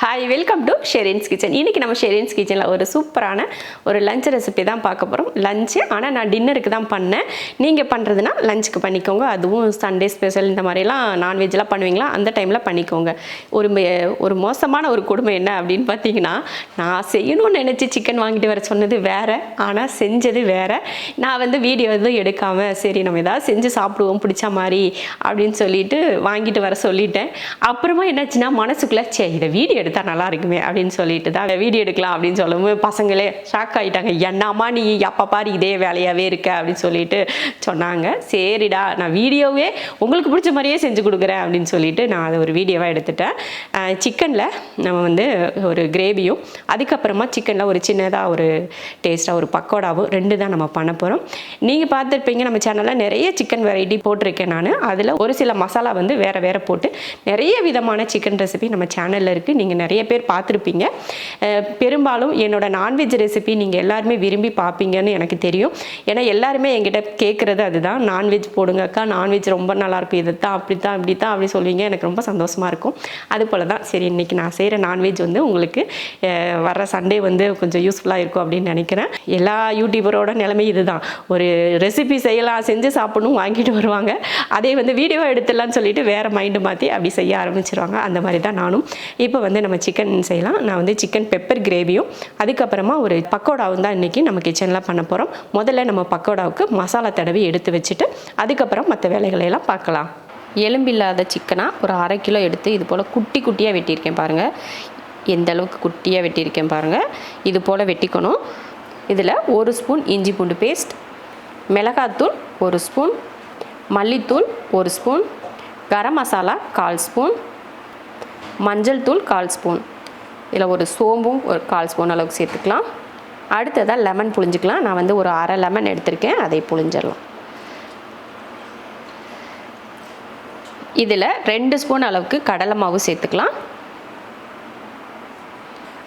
Hi welcome to Sherin's kitchen இன்றைக்கி நம்ம ஷெரின்ஸ் கிச்சனில் ஒரு சூப்பரான ஒரு லஞ்ச் ரெசிபி தான் பார்க்க போகிறோம் லஞ்சு ஆனால் நான் டின்னருக்கு தான் பண்ணேன். நீங்கள் பண்ணுறதுனா லஞ்சுக்கு பண்ணிக்கோங்க. அதுவும் சண்டே ஸ்பெஷல் இந்த மாதிரிலாம் நான்வெஜ்லாம் பண்ணுவீங்களா? அந்த டைமில் பண்ணிக்கோங்க. ஒரு ஒரு மோசமான ஒரு கொடுமை என்ன அப்படின்னு பார்த்தீங்கன்னா நான் செய்யணும்னு நினச்சி சிக்கன் வாங்கிட்டு வர சொன்னது வேறு ஆனால் செஞ்சது வேற. நான் வந்து வீடியோ எதுவும் எடுக்காமல் சரி நம்ம ஏதாவது செஞ்சு சாப்பிடுவோம் பிடிச்ச மாதிரி அப்படின்னு சொல்லிட்டு வாங்கிட்டு வர சொல்லிட்டேன். அப்புறமா என்னாச்சுன்னா மனசுக்குள்ளே சே இதை வீடியோ எடுத்தால் நல்லா இருக்குமே அப்படின்னு சொல்லிட்டு தான் வீடியோ எடுக்கலாம் அப்படின்னு சொல்லும்போது பசங்களே ஷாக் ஆகிட்டாங்க என்னம்மா நீ எப்போ பாரு இதே வேலையாகவே இருக்க அப்படின்னு சொல்லிட்டு சொன்னாங்க. சரிடா நான் வீடியோவே உங்களுக்கு பிடிச்ச மாதிரியே செஞ்சு கொடுக்குறேன் அப்படின்னு சொல்லிட்டு நான் அதை ஒரு வீடியோவாக எடுத்துட்டேன். சிக்கனில் நம்ம வந்து ஒரு கிரேவியும் அதுக்கப்புறமா சிக்கனில் ஒரு சின்னதாக ஒரு டேஸ்ட்டாக ஒரு பக்கோடாவும் ரெண்டு தான் நம்ம பண்ண போகிறோம் நீங்கள் பார்த்துருப்பீங்க நம்ம சேனலில் நிறைய சிக்கன் வெரைட்டி போட்டிருக்கேன் நான். அதில் ஒரு சில மசாலா வந்து வேறு வேறு போட்டு நிறைய விதமான சிக்கன் ரெசிபி நம்ம சேனலில் இருக்குது நீங்கள் நிறைய பேர் பார்த்துருப்பீங்க. பெரும்பாலும் என்னோட நான்வெஜ் ரெசிபி நீங்கள் எல்லாருமே விரும்பி பார்ப்பீங்கன்னு எனக்கு தெரியும். ஏன்னா எல்லாருமே என்கிட்ட கேட்குறது அதுதான். நான்வெஜ் போடுங்கக்கா நான்வெஜ் ரொம்ப நல்லாயிருக்கும் இதை தான் அப்படி தான் இப்படி தான் அப்படி சொல்லுவீங்க. எனக்கு ரொம்ப சந்தோஷமாக இருக்கும். அது போல் தான் சரி இன்றைக்கி நான் செய்கிற நான்வெஜ் வந்து உங்களுக்கு வர வர்ற சண்டே வந்து கொஞ்சம் யூஸ்ஃபுல்லாக இருக்கும் அப்படின்னு நினைக்கிறேன். எல்லா யூடியூபரோட நிலைமை இதுதான். ஒரு ரெசிபி செய்யலாம் செஞ்சு சாப்பிடணும் வாங்கிட்டு வருவாங்க. அதே வந்து வீடியோ எடுத்துடலாம்னு சொல்லிட்டு வேறு மைண்டு மாற்றி அப்படி செய்ய ஆரம்பிச்சிருவாங்க. அந்த மாதிரி தான் நானும். இப்போ வந்து நம்ம சிக்கன் செய்யலாம். நான் வந்து சிக்கன் பெப்பர் கிரேவியும் அதுக்கப்புறமா ஒரு பக்கோடாவும் தான் இன்றைக்கி நம்ம கிச்சனில் பண்ண போகிறோம் முதல்ல நம்ம பக்கோடாவுக்கு மசாலா தடவி எடுத்து வச்சுட்டு அதுக்கப்புறம் மற்ற வேலைகளையெல்லாம் பார்க்கலாம். எலும்பில்லாத சிக்கனாக ஒரு அரை கிலோ எடுத்து இது போல் குட்டி குட்டியாக வெட்டியிருக்கேன் பாருங்கள் எந்த அளவுக்கு குட்டியாக வெட்டியிருக்கேன் பாருங்கள் இது போல் வெட்டிக்கணும். இதில் ஒரு ஸ்பூன் இஞ்சி பூண்டு பேஸ்ட் மிளகாத்தூள் ஒரு ஸ்பூன் மல்லித்தூள் ஒரு ஸ்பூன் கரம் மசாலா கால் ஸ்பூன் மஞ்சள் தூள் கால் ஸ்பூன். இதில் ஒரு சோம்பும் ஒரு கால் ஸ்பூன் அளவுக்கு சேர்த்துக்கலாம். அடுத்ததாக லெமன் புழிஞ்சிக்கலாம். நான் வந்து ஒரு அரை லெமன் எடுத்திருக்கேன். அதை புழிஞ்சிடலாம். இதில் ரெண்டு ஸ்பூன் அளவுக்கு கடலை மாவு சேர்த்துக்கலாம்.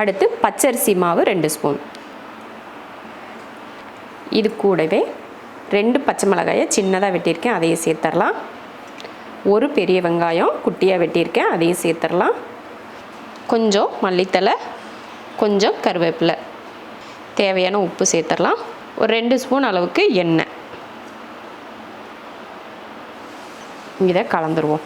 அடுத்து பச்சரிசி மாவு ரெண்டு ஸ்பூன். இது கூடவே ரெண்டு பச்சை மிளகாயை சின்னதாக வெட்டியிருக்கேன். அதையே சேர்த்துடலாம் ஒரு பெரிய வெங்காயம் குட்டியாக வெட்டியிருக்கேன் அதையும் சேர்த்துடலாம். கொஞ்சம் மல்லித்தலை கொஞ்சம் கருவேப்பிலை. தேவையான உப்பு சேர்த்துடலாம். ஒரு ரெண்டு ஸ்பூன் அளவுக்கு எண்ணெய். இதை கலந்துருவோம்.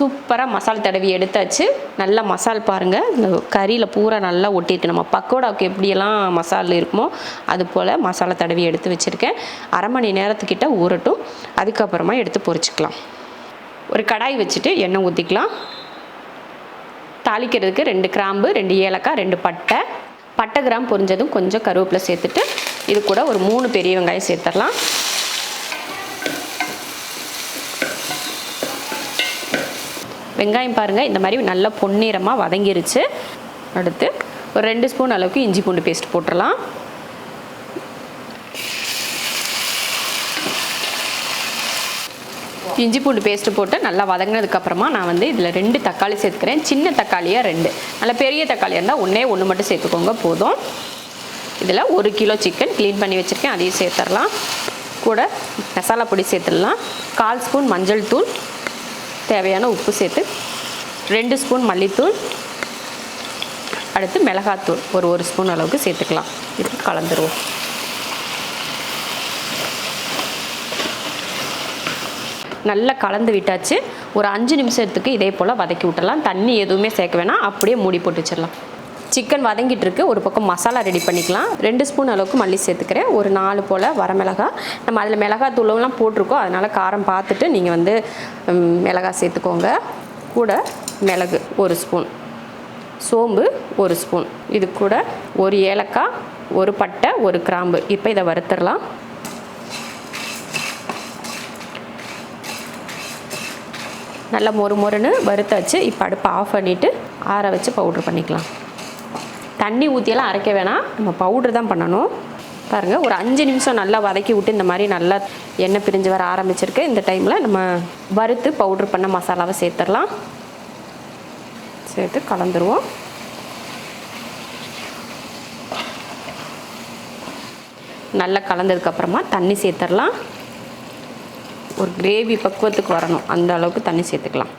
சூப்பராக மசால் தடவி எடுத்தாச்சு. நல்லா மசால் பாருங்கள் இந்த கறியில் பூரா நல்லா ஒட்டியிருக்கு. நம்ம பக்கோடாவுக்கு எப்படியெல்லாம் மசால் இருக்குமோ அது போல் மசாலா தடவி எடுத்து வச்சுருக்கேன். அரை மணி நேரத்துக்கிட்ட ஊறட்டும். அதுக்கப்புறமா எடுத்து பொரிச்சுக்கலாம். ஒரு கடாய் வச்சுட்டு எண்ணெய் ஊற்றிக்கலாம் தாளிக்கிறதுக்கு ரெண்டு கிராம்பு ரெண்டு ஏலக்காய் ரெண்டு பட்டை. பட்டை கிராம் பொரிஞ்சதும் கொஞ்சம் கருவேப்பிலை சேர்த்துட்டு இது கூட ஒரு மூணு பெரிய வெங்காயம் சேர்த்துடலாம். வெங்காயம் பாருங்கள் இந்த மாதிரி நல்லா பொன்னிறமாக வதங்கிருச்சு. அடுத்து ஒரு ரெண்டு ஸ்பூன் அளவுக்கு இஞ்சி பூண்டு பேஸ்ட் போட்டுடலாம் இஞ்சி பூண்டு பேஸ்ட்டு போட்டு நல்லா வதங்கினதுக்கப்புறமா நான் வந்து இதில் ரெண்டு தக்காளி சேர்த்துக்கிறேன். சின்ன தக்காளியாக ரெண்டு. நல்ல பெரிய தக்காளியாக இருந்தால் ஒன்றே ஒன்று மட்டும் சேர்த்துக்கோங்க போதும். இதில் ஒரு கிலோ சிக்கன் க்ளீன் பண்ணி வச்சுருக்கேன் அதையும் சேர்த்துடலாம் கூட மசாலா பொடி சேர்த்துடலாம். கால் ஸ்பூன் மஞ்சள் தூள் தேவையான உப்பு சேர்த்து ரெண்டு ஸ்பூன் மல்லித்தூள் அடுத்து மிளகாத்தூள். ஒரு ஒரு ஸ்பூன் அளவுக்கு சேர்த்துக்கலாம். இது கலந்துருவோம். நல்லா கலந்து விட்டாச்சு. ஒரு அஞ்சு நிமிஷத்துக்கு இதே போல் வதக்கி விட்டுடலாம். தண்ணி எதுவுமே சேர்க்க வேணாம். அப்படியே மூடி போட்டு வச்சிடலாம். சிக்கன் வதங்கிட்டு இருக்கு ஒரு பக்கம் மசாலா ரெடி பண்ணிக்கலாம். ரெண்டு ஸ்பூன் அளவுக்கு மல்லி சேர்த்துக்கிறேன். ஒரு நாலு போல் வரமிளகா நம்ம அதில் மிளகாய் தூளெலாம் போட்டிருக்கோம். அதனால் காரம் பார்த்துட்டு நீங்கள் வந்து மிளகாய் சேர்த்துக்கோங்க. கூட மிளகு ஒரு ஸ்பூன் சோம்பு ஒரு ஸ்பூன் இது கூட ஒரு ஏலக்காய் ஒரு பட்டை ஒரு கிராம்பு. இப்போ இதை வறுத்துடலாம். நல்லா மொறு மொறுன்னு வறுத்தாச்சு. இப்போ அடுப்பை ஆஃப் பண்ணிவிட்டு ஆற வச்சு பவுட்ரு பண்ணிக்கலாம். தண்ணி ஊற்றியெல்லாம் அரைக்க வேணாம். நம்ம பவுட்ரு தான் பண்ணணும். பாருங்கள் ஒரு அஞ்சு நிமிஷம் நல்லா வதக்கி விட்டு இந்த மாதிரி நல்லா எண்ணெய் பிரிஞ்சு வர ஆரம்பிச்சிருக்கு. இந்த டைமில் நம்ம வறுத்து பவுட்ரு பண்ண மசாலாவை சேர்த்துடலாம். சேர்த்து கலந்துருவோம். நல்லா கலந்ததுக்கப்புறமா தண்ணி சேர்த்துடலாம். ஒரு கிரேவி பக்குவத்துக்கு வரணும். அந்த அளவுக்கு தண்ணி சேர்த்துக்கலாம்.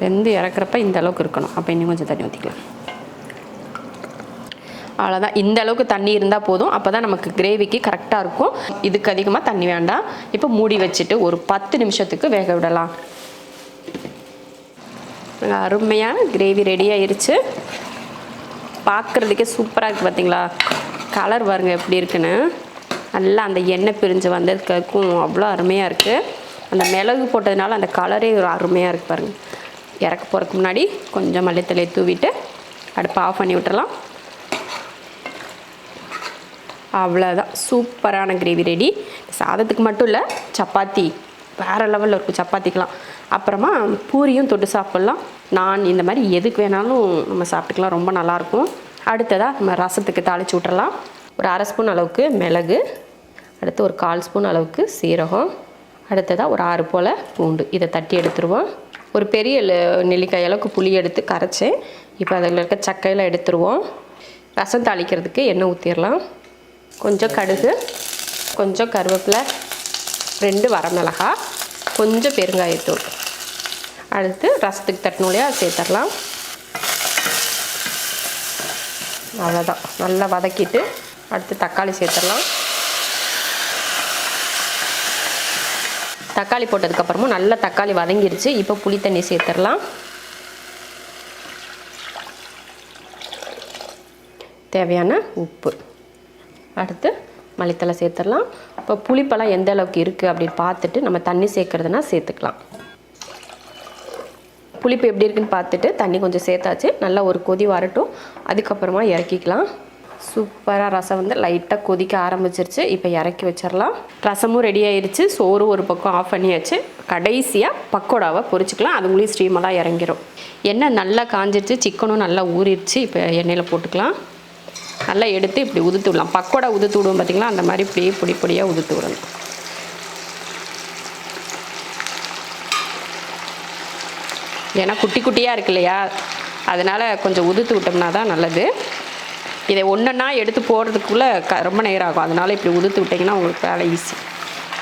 வெந்து இறக்குறப்ப இந்த அளவுக்கு இருக்கணும். அப்போ இன்னும் கொஞ்சம் தண்ணி ஊற்றிக்கலாம் அவ்வளோதான் இந்த அளவுக்கு தண்ணி இருந்தால் போதும். அப்போ தான் நமக்கு கிரேவிக்கு கரெக்டாக இருக்கும். இதுக்கு அதிகமாக தண்ணி வேண்டாம். இப்போ மூடி வச்சுட்டு ஒரு பத்து நிமிஷத்துக்கு வேக விடலாம். அருமையான கிரேவி ரெடி ஆயிடுச்சு பார்க்குறதுக்கே சூப்பராக இருக்குது பார்த்தீங்களா கலர் பாருங்க எப்படி இருக்குன்னு. நல்லா அந்த எண்ணெய் பிரிஞ்சு வந்ததுக்கும் அவ்வளோ அருமையாக இருக்குது அந்த மிளகு போட்டதுனால அந்த கலரே ஒரு அருமையாக இருக்குது பாருங்கள் இறக்க போகிறதுக்கு முன்னாடி கொஞ்சம் மல்லித்தலையை தூவிட்டு அடுப்பை ஆஃப் பண்ணி விட்டுறலாம். அவ்வளோதான் சூப்பரான கிரேவி ரெடி சாதத்துக்கு மட்டும் இல்லை சப்பாத்தி. வேறு லெவலில் இருக்கும் சப்பாத்திக்கெலாம் அப்புறமா பூரியும் தொட்டு சாப்பிட்லாம். நான் இந்த மாதிரி எதுக்கு வேணாலும் நம்ம சாப்பிட்டுக்கலாம் ரொம்ப நல்லாயிருக்கும் அடுத்ததாக நம்ம ரசத்துக்கு தாளிச்சு விட்றலாம் ஒரு அரை ஸ்பூன் அளவுக்கு மிளகு அடுத்து ஒரு கால் ஸ்பூன் அளவுக்கு சீரகம் அடுத்ததாக ஒரு ஆறு போல் பூண்டு. இதை தட்டி எடுத்துருவோம். ஒரு பெரிய நெல்லிக்காய் அளவுக்கு புளி எடுத்து கரைச்சேன் இப்போ அதில் இருக்க சக்கையில் எடுத்துருவோம். ரசம் தாளிக்கிறதுக்கு எண்ணெய் ஊற்றிடலாம் கொஞ்சம் கடுகு கொஞ்சம் கருவேப்பிலை ரெண்டு வரமிளகா கொஞ்சம் பெருங்காயத்தூள். அடுத்து ரசத்துக்கு தட்டினோலையாக சேர்த்துடலாம் அவ்வளோதான் நல்லா வதக்கிட்டு அடுத்து தக்காளி சேர்த்துடலாம் தக்காளி போட்டதுக்கப்புறமும் நல்லா தக்காளி வதங்கிருச்சு. இப்போ புளி தண்ணி சேர்த்துடலாம். தேவையான உப்பு. அடுத்து மல்லித்தலை சேர்த்துடலாம். இப்போ புளிப்பெல்லாம் எந்த அளவுக்கு இருக்குது அப்படின்னு பார்த்துட்டு நம்ம தண்ணி சேர்க்குறதுனா சேர்த்துக்கலாம். புளிப்பு எப்படி இருக்குன்னு பார்த்துட்டு தண்ணி கொஞ்சம் சேர்த்தாச்சு. நல்லா ஒரு கொதி வரட்டும். அதுக்கப்புறமா இறக்கிக்கலாம். சூப்பராக ரசம் வந்து லைட்டாக கொதிக்க ஆரம்பிச்சிருச்சு. இப்போ இறக்கி வச்சிடலாம் ரசமும் ரெடி ஆயிடுச்சு சோறு ஒரு பக்கம் ஆஃப் பண்ணியாச்சு. கடைசியாக பக்கோடாவை பொரிச்சுக்கலாம். அதுங்களையும் ஸ்டீமெல்லாம் இறங்கிடும் எண்ணெய் நல்லா காஞ்சிருச்சு. சிக்கனும் நல்லா ஊறிடுச்சு இப்போ எண்ணெயில் போட்டுக்கலாம். நல்லா எடுத்து இப்படி உதுத்து விடலாம். பக்கோடா உதுத்து விடுவோம் பார்த்திங்களா அந்த மாதிரி இப்படியே பொடி பொடியாக உதுத்து விடணும். ஏன்னா குட்டி குட்டியாக இருக்கு இல்லையா? அதனால் கொஞ்சம் உதுத்து விட்டோம்னா தான் நல்லது. இதை ஒன்றுன்னா எடுத்து போடுறதுக்குள்ளே க ரொம்ப நேரம் ஆகும் அதனால் இப்படி உதுத்து விட்டிங்கன்னா உங்களுக்கு வேலை ஈஸி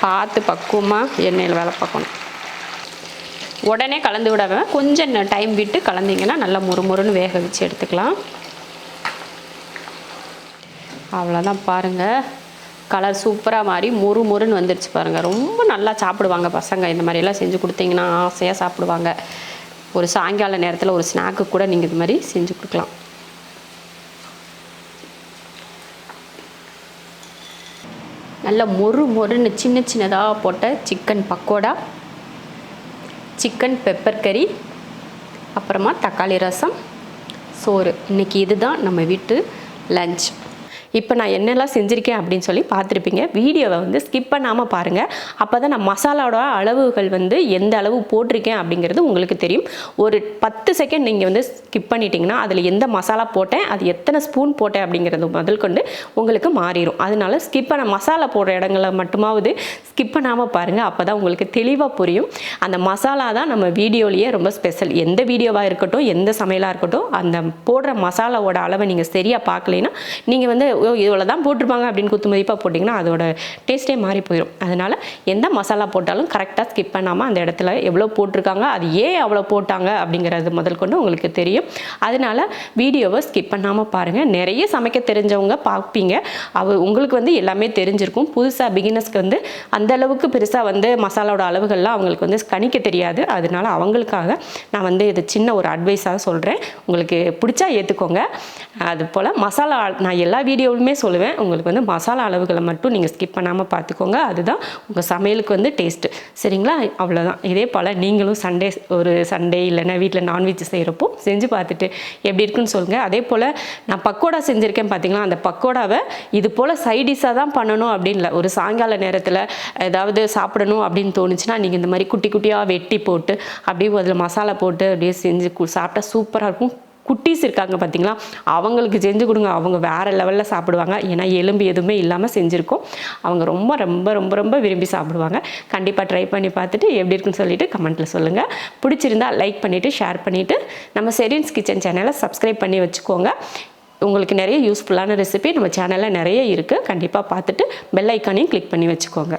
பார்த்து பக்குவமாக எண்ணெயில் வேலை பார்க்கணும். உடனே கலந்து விடாமல் கொஞ்சம் டைம் விட்டு கலந்தீங்கன்னா நல்லா முறுமுறுன்னு வேக வச்சு எடுத்துக்கலாம். அவ்வளோதான் பாருங்கள் கலர் சூப்பராக மாறி முறு முறுன்னு வந்துருச்சு பாருங்கள் ரொம்ப நல்லா சாப்பிடுவாங்க பசங்க. இந்த மாதிரியெல்லாம் செஞ்சு கொடுத்தீங்கன்னா ஆசையாக சாப்பிடுவாங்க. ஒரு சாயங்கால நேரத்தில் ஒரு ஸ்நாக்கு கூட நீங்கள் இது மாதிரி செஞ்சு கொடுக்கலாம். நல்ல மொறு மொறுன்னு சின்ன சின்னதாக போட்ட சிக்கன் பக்கோடா சிக்கன் பெப்பர் கறி அப்புறமா தக்காளி ரசம் சோறு. இன்னைக்கு இதுதான் நம்ம வீட்டு லஞ்ச் இப்போ நான் என்னெல்லாம் செஞ்சுருக்கேன் அப்படின்னு சொல்லி பார்த்துருப்பீங்க. வீடியோவை வந்து ஸ்கிப் பண்ணாமல் பாருங்கள் அப்போ தான் நான் மசாலாவோட அளவுகள் வந்து எந்த அளவு போட்டிருக்கேன் அப்படிங்கிறது உங்களுக்கு தெரியும். ஒரு பத்து செகண்ட் நீங்கள் வந்து ஸ்கிப் பண்ணிட்டீங்கன்னா அதில் எந்த மசாலா போட்டேன் அது எத்தனை ஸ்பூன் போட்டேன் அப்படிங்கிறது முதல் கொண்டு உங்களுக்கு மாறிடும் அதனால ஸ்கிப் பண்ண மசாலா போடுற இடங்களை மட்டுமாவது ஸ்கிப் பண்ணாமல் பாருங்கள் அப்போ தான் உங்களுக்கு தெளிவாக புரியும். அந்த மசாலா தான் நம்ம வீடியோலேயே ரொம்ப ஸ்பெஷல் எந்த வீடியோவாக இருக்கட்டும் எந்த சமையலாக இருக்கட்டும் அந்த போடுற மசாலாவோட அளவை நீங்கள் சரியாக பார்க்கலைன்னா நீங்கள் வந்து இவ்வளோ தான் போட்டிருப்பாங்க அப்படின்னு குத்து மதிப்பாக போட்டிங்கன்னா அதோட டேஸ்ட்டே மாறி போயிடும் அதனால் எந்த மசாலா போட்டாலும் கரெக்டாக ஸ்கிப் பண்ணாமல் அந்த இடத்துல எவ்வளோ போட்டிருக்காங்க அது ஏன் அவ்வளோ போட்டாங்க அப்படிங்கிறது முதல் கொண்டு உங்களுக்கு தெரியும். அதனால வீடியோவை ஸ்கிப் பண்ணாமல் பாருங்கள் நிறைய சமைக்க தெரிஞ்சவங்க பார்ப்பீங்க. அவ உங்களுக்கு வந்து எல்லாமே தெரிஞ்சிருக்கும். புதுசாக பிகினர்ஸ்க்கு வந்து அந்த அளவுக்கு பெருசாக வந்து மசாலாவோட அளவுகள்லாம் அவங்களுக்கு வந்து கணிக்க தெரியாது. அதனால அவங்களுக்காக நான் வந்து இது சின்ன ஒரு அட்வைஸாக சொல்கிறேன் உங்களுக்கு பிடிச்சா ஏற்றுக்கோங்க அது போல் மசாலா நான் எல்லா எப்போவுமே சொல்லுவேன் உங்களுக்கு வந்து மசாலா அளவுகளை மட்டும் நீங்கள் ஸ்கிப் பண்ணாமல் பார்த்துக்கோங்க அதுதான் உங்கள் சமையலுக்கு வந்து டேஸ்ட்டு சரிங்களா? அவ்வளோதான் இதே போல் நீங்களும் சண்டே ஒரு சண்டே இல்லைன்னா வீட்டில் நான்வெஜ் செய்கிறப்போ செஞ்சு பார்த்துட்டு எப்படி இருக்குன்னு சொல்லுங்கள் அதே போல் நான் பக்கோடா செஞ்சுருக்கேன் பார்த்தீங்களா அந்த பக்கோடாவை இது போல் சைடிஷாக தான் பண்ணணும் அப்படின்ல ஒரு சாயங்கால நேரத்தில் ஏதாவது சாப்பிடணும் அப்படின்னு தோணுச்சுன்னா நீங்கள் இந்த மாதிரி குட்டி குட்டியாக வெட்டி போட்டு அப்படியே அதில் மசாலா போட்டு அப்படியே செஞ்சு சாப்பிட்டா சூப்பராக இருக்கும். குட்டீஸ் இருக்காங்க பார்த்தீங்களா அவங்களுக்கு செஞ்சு கொடுங்க. அவங்க வேறு லெவலில் சாப்பிடுவாங்க. ஏன்னா எலும்பு எதுவுமே இல்லாமல் செஞ்சுருக்கோம். அவங்க ரொம்ப ரொம்ப ரொம்ப ரொம்ப விரும்பி சாப்பிடுவாங்க. கண்டிப்பாக ட்ரை பண்ணி பார்த்துட்டு எப்படி இருக்குன்னு சொல்லிட்டு கமெண்ட்டில் சொல்லுங்கள் பிடிச்சிருந்தா லைக் பண்ணிவிட்டு ஷேர் பண்ணிவிட்டு நம்ம செரின்ஸ் கிச்சன் சேனலை சப்ஸ்கிரைப் பண்ணி வச்சுக்கோங்க. உங்களுக்கு நிறைய யூஸ்ஃபுல்லான ரெசிபி நம்ம சேனலில் நிறைய இருக்குது கண்டிப்பாக பார்த்துட்டு பெல் ஐக்கானையும் கிளிக் பண்ணி வச்சுக்கோங்க.